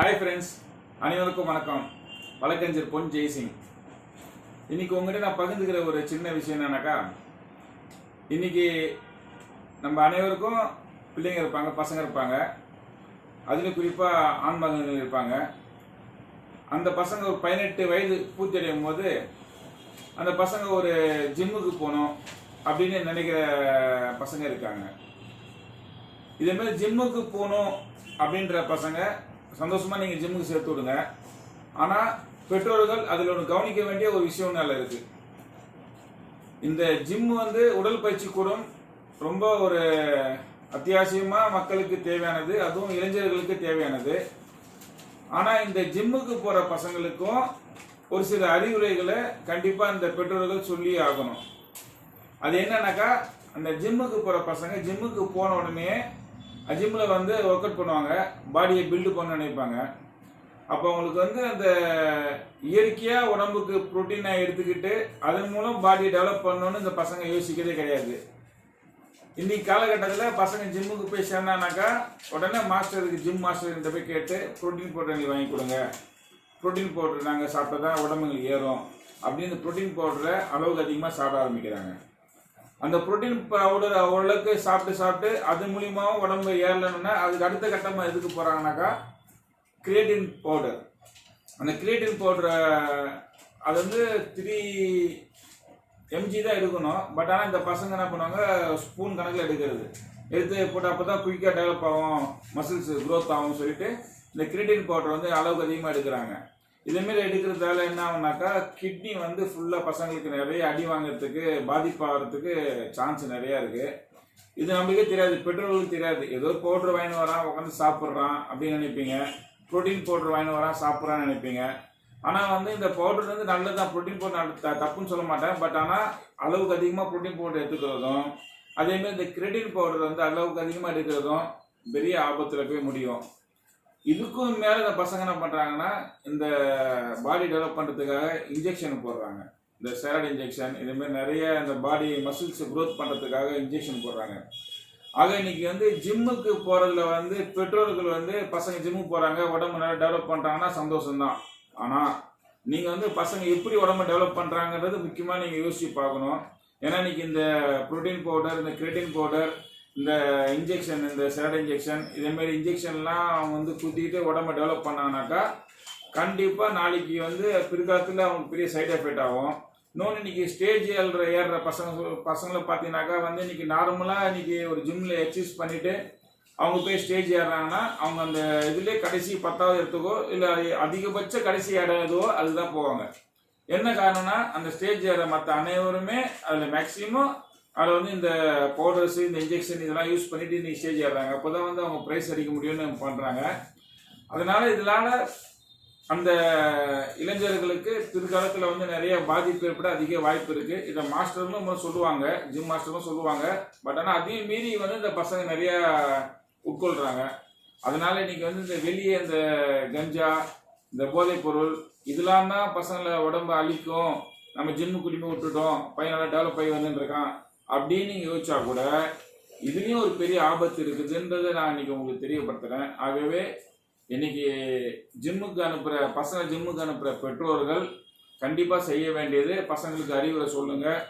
Hi friends அனைவருக்கும் வணக்கம். வழக்கறிஞர் பொன் ஜெய்சிங். இன்னைக்கு உங்ககிட்ட நான் பகிர்ந்துக்கிற ஒரு சின்ன விஷயம் என்னன்னாக்கா இன்னைக்கு நம்ம அனைவருக்கும் பிள்ளைங்க இருப்பாங்க பசங்க இருப்பாங்க. அதுலேயும் குறிப்பாக ஆண் மகன்கள் இருப்பாங்க. அந்த பசங்க ஒரு பதினெட்டு வயது பூர்த்தி அடையும் போது அந்த பசங்க ஒரு ஜிம்முக்கு போகணும் அப்படின்னு நினைக்கிற பசங்க இருக்காங்க. இதே மாதிரி ஜிம்முக்கு போகணும் அப்படின்ற பசங்க சந்தோஷமா நீங்க ஜிம்முக்கு சேர்த்து விடுங்க. ஆனா பெற்றோர்கள் அதில் ஒன்று கவனிக்க வேண்டிய ஒரு விஷயம் நல்ல இருக்கு. இந்த ஜிம் வந்து உடற்பயிற்சி கூடம் ரொம்ப ஒரு அத்தியாவசியமா மக்களுக்கு தேவையானது அதுவும் இளைஞர்களுக்கு தேவையானது. ஆனா இந்த ஜிம்முக்கு போற பசங்களுக்கும் ஒரு சில அறிவுரைகளை கண்டிப்பா இந்த பெற்றோர்கள் சொல்லி ஆகணும். அது என்னன்னாக்கா அந்த ஜிம்முக்கு போற பசங்க ஜிம்முக்கு போன உடனே ஜிம்மில் வந்து ஒர்க் அவுட் பண்ணுவாங்க பாடியை பில்டு பண்ண நினைப்பாங்க. அப்போ அவங்களுக்கு வந்து அந்த இயற்கையாக உடம்புக்கு ப்ரோட்டீனை எடுத்துக்கிட்டு அதன் மூலம் பாடியை டெவலப் பண்ணணும்னு இந்த பசங்க யோசிக்கிறதே கிடையாது. இன்னைக்கு காலகட்டத்தில் பசங்க ஜிம்முக்கு போய் சேர்ந்தானாக்கா உடனே மாஸ்டருக்கு ஜிம் மாஸ்டர்கிட்ட போய் கேட்டு ப்ரோட்டீன் பவுடர் எங்களுக்கு வாங்கி கொடுங்க. ப்ரோட்டீன் பவுடர் நாங்கள் சாப்பிட்டா தான் உடம்பு ஏறும். அப்படின்னு ப்ரோட்டீன் பவுடரை அளவுக்கு அதிகமாக சாப்பிட ஆரம்பிக்கிறாங்க. அந்த புரோட்டீன் பவுடர் ஓரளவுக்கு சாப்பிட்டு சாப்பிட்டு அது மூலியமாகவும் உடம்பு ஏறலன்னா அதுக்கு அடுத்த கட்டமாக எதுக்கு போகிறாங்கனாக்கா கிரியேட்டின் பவுடர் அந்த கிரியேட்டின் பவுடரை அது வந்து த்ரீ எம்ஜி தான் எடுக்கணும். பட் ஆனால் இந்த பசங்க என்ன பண்ணுவாங்க ஸ்பூன் கணக்கில் எடுக்கிறது. எடுத்து போட்டு அப்போ தான் குயிக்காக டெவலப் ஆகும் மசில்ஸ் க்ரோத் ஆகும் சொல்லிட்டு இந்த கிரியேட்டின் பவுடர் வந்து அளவுக்கு அதிகமாக எடுக்கிறாங்க. இதேமாரி எடுக்கிறதால என்ன ஆகுனாக்கா கிட்னி வந்து ஃபுல்லாக பசங்களுக்கு நிறைய அடி வாங்குறதுக்கு பாதிப்பாகிறதுக்கு சான்ஸ் நிறையா இருக்குது இது நம்மளுக்கே தெரியாது பெட்ரோலுக்கு தெரியாது. ஏதோ பவுடர் வாங்கின்னு வரான் உட்காந்து சாப்பிட்றான் அப்படின்னு நினைப்பீங்க. ப்ரோட்டீன் பவுடர் வாங்கினு வரான் சாப்பிட்றான்னு நினைப்பீங்க. ஆனால் வந்து இந்த பவுடர் வந்து நல்லதான் ப்ரோட்டீன் பவுடர் தப்புன்னு சொல்ல மாட்டேன். பட் ஆனால் அளவுக்கு அதிகமாக ப்ரோட்டீன் பவுடர் எடுத்துக்கிறதும் அதேமாதிரி இந்த கிரெடிட் பவுடர் வந்து அளவுக்கு அதிகமாக எடுக்கிறதும் பெரிய ஆபத்தில் போய் முடியும். இதுக்கும் மேலே இந்த பசங்க என்ன பண்ணுறாங்கன்னா இந்த பாடி டெவலப் பண்ணுறதுக்காக இன்ஜெக்ஷன் போடுறாங்க. இந்த ஸ்டெராய்டு இன்ஜெக்ஷன் இதுமாரி நிறைய இந்த பாடி மசில்ஸ் க்ரோத் பண்ணுறதுக்காக இன்ஜெக்ஷன் போடுறாங்க. ஆக இன்னைக்கு வந்து ஜிம்முக்கு போகிறதுல வந்து பெற்றோர்கள் வந்து பசங்க ஜிம்முக்கு போகிறாங்க உடம்பு நல்லா டெவலப் பண்ணுறாங்கன்னா சந்தோஷம்தான். ஆனால் நீங்கள் வந்து பசங்க எப்படி உடம்பு டெவலப் பண்ணுறாங்கன்றது முக்கியமாக நீங்கள் யோசிச்சு பார்க்கணும். ஏன்னா இன்னைக்கு இந்த ப்ரோட்டீன் பவுடர் இந்த கிரேட்டின் பவுடர் இந்த இன்ஜெக்ஷன் இந்த சேட இன்ஜெக்ஷன் இதேமாரி இன்ஜெக்ஷன்லாம் அவங்க வந்து குத்திக்கிட்டு உடம்ப டெவலப் பண்ணாங்கனாக்கா கண்டிப்பாக நாளைக்கு வந்து பிற்காலத்தில் அவங்களுக்கு பெரிய சைட் எஃபெக்ட் ஆகும். இன்னொன்று இன்னைக்கு ஸ்டேஜ் ஏறுற ஏறுற பசங்க பசங்களை பார்த்தீங்கன்னாக்கா வந்து இன்னைக்கு நார்மலாக இன்னைக்கு ஒரு ஜிம்மில் எக்ஸசைஸ் பண்ணிவிட்டு அவங்க போய் ஸ்டேஜ் ஏறுறாங்கன்னா அவங்க அந்த இதுலேயே கடைசி பத்தாவது இடத்துக்கோ இல்லை அதிகபட்ச கடைசி இடம் எதுவோ அதுதான் போவாங்க. என்ன காரணம்னா அந்த ஸ்டேஜ் ஏற மற்ற அனைவருமே அதில் மேக்ஸிமம் அதில் வந்து இந்த பவுடர்ஸ் இந்த இன்ஜெக்ஷன் இதெல்லாம் யூஸ் பண்ணிட்டு இன்னைக்கு ஸ்டேஜ் ஏறுறாங்க. அப்போ தான் வந்து அவங்க ப்ரைஸ் அடிக்க முடியும்னு பண்ணுறாங்க அதனால இதனால அந்த இளைஞர்களுக்கு பிற்காலத்தில் வந்து நிறைய பாதிப்பு ஏற்பட அதிக வாய்ப்பு இருக்குது இதை மாஸ்டர்களும் சொல்லுவாங்க. ஜிம் மாஸ்டரும் சொல்லுவாங்க. பட் ஆனால் அதையும் மீறி வந்து இந்த பசங்க நிறையா உட்கொள்கிறாங்க அதனால இன்னைக்கு வந்து இந்த வெளியே இந்த கஞ்சா இந்த போதைப் பொருள் இதெல்லாம் தான் பசங்களை உடம்ப அழிக்கும். நம்ம ஜிம்மு குடிமை விட்டுட்டோம். பையன் டெவலப் ஆகி வந்துருக்கான் அப்படின்னு யோசிச்சா கூட இதுலேயும் ஒரு பெரிய ஆபத்து இருக்குதுன்றதை நான் இன்னைக்கு உங்களுக்கு தெரியப்படுத்துகிறேன் ஆகவே இன்னைக்கு ஜிம்முக்கு அனுப்புகிற பசங்க ஜிம்முக்கு அனுப்புகிற பெற்றோர்கள் கண்டிப்பாக செய்ய வேண்டியது பசங்களுக்கு அறிவுரை சொல்லுங்கள்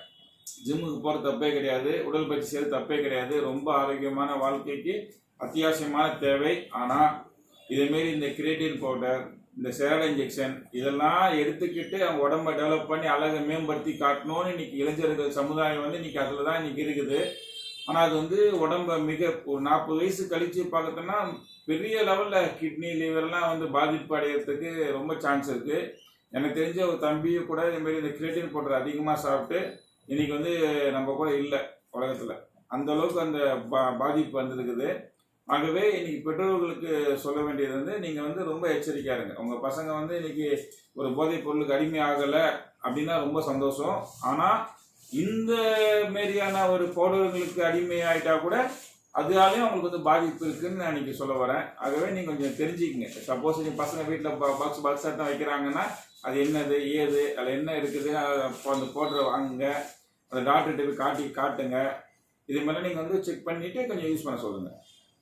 ஜிம்முக்கு போகிற தப்பே கிடையாது உடற்பயிற்சி செய்யறது தப்பே கிடையாது. ரொம்ப ஆரோக்கியமான வாழ்க்கைக்கு அத்தியாவசியமான தேவை. ஆனால் இதேமாரி இந்த கிரியேட்டின் பவுடர் இந்த சேரல் இன்ஜெக்ஷன் இதெல்லாம் எடுத்துக்கிட்டு அவங்க உடம்ப டெவலப் பண்ணி அழகை மேம்படுத்தி காட்டணும்னு இன்னைக்கு இளைஞர்கள் சமுதாயம் வந்து இன்னைக்கு அதில் தான் இன்னைக்கு இருக்குது. ஆனால் அது வந்து உடம்ப மிக ஒரு நாற்பது வயசு கழித்து பார்த்தோம்னா பெரிய லெவலில் கிட்னி லிவர்லாம் வந்து பாதிப்பு அடையிறதுக்கு ரொம்ப சான்ஸ் இருக்குது எனக்கு தெரிஞ்ச ஒரு தம்பியும் கூட இதுமாரி இந்த கிரியேட்டின் பவுடர் அதிகமாக சாப்பிட்டு இன்னைக்கு வந்து நம்ம கூட இல்லை உலகத்தில். அந்த அளவுக்கு அந்த பா பாதிப்பு வந்திருக்குது. ஆகவே இன்னைக்கு பெற்றோர்களுக்கு சொல்ல வேண்டியது வந்து நீங்கள் வந்து ரொம்ப எச்சரிக்கையாக இருங்க. உங்கள் பசங்க வந்து இன்னைக்கு ஒரு போதைப் பொருளுக்கு அடிமை ஆகலை அப்படின்னா ரொம்ப சந்தோஷம். ஆனால் இந்த மாரியான ஒரு பவுடர்களுக்கு அடிமை ஆகிட்டா கூட அதனாலையும் அவங்களுக்கு வந்து பாதிப்பு இருக்குன்னு நான் இன்னைக்கு சொல்ல வரேன். ஆகவே நீங்கள் கொஞ்சம் தெரிஞ்சுக்கங்க. சப்போஸ் நீங்கள் பசங்க வீட்டில் பாக்ஸ் பாக்ஸாக தான் வைக்கிறாங்கன்னா அது என்னது ஏது அதில் என்ன இருக்குது அதை அந்த பவுடரை வாங்குங்க. அந்த டாக்டர்கிட்ட போய் காட்டி காட்டுங்க. இது மாதிரிலாம் நீங்கள் வந்து செக் பண்ணிவிட்டு கொஞ்சம் யூஸ் பண்ண சொல்லுங்கள்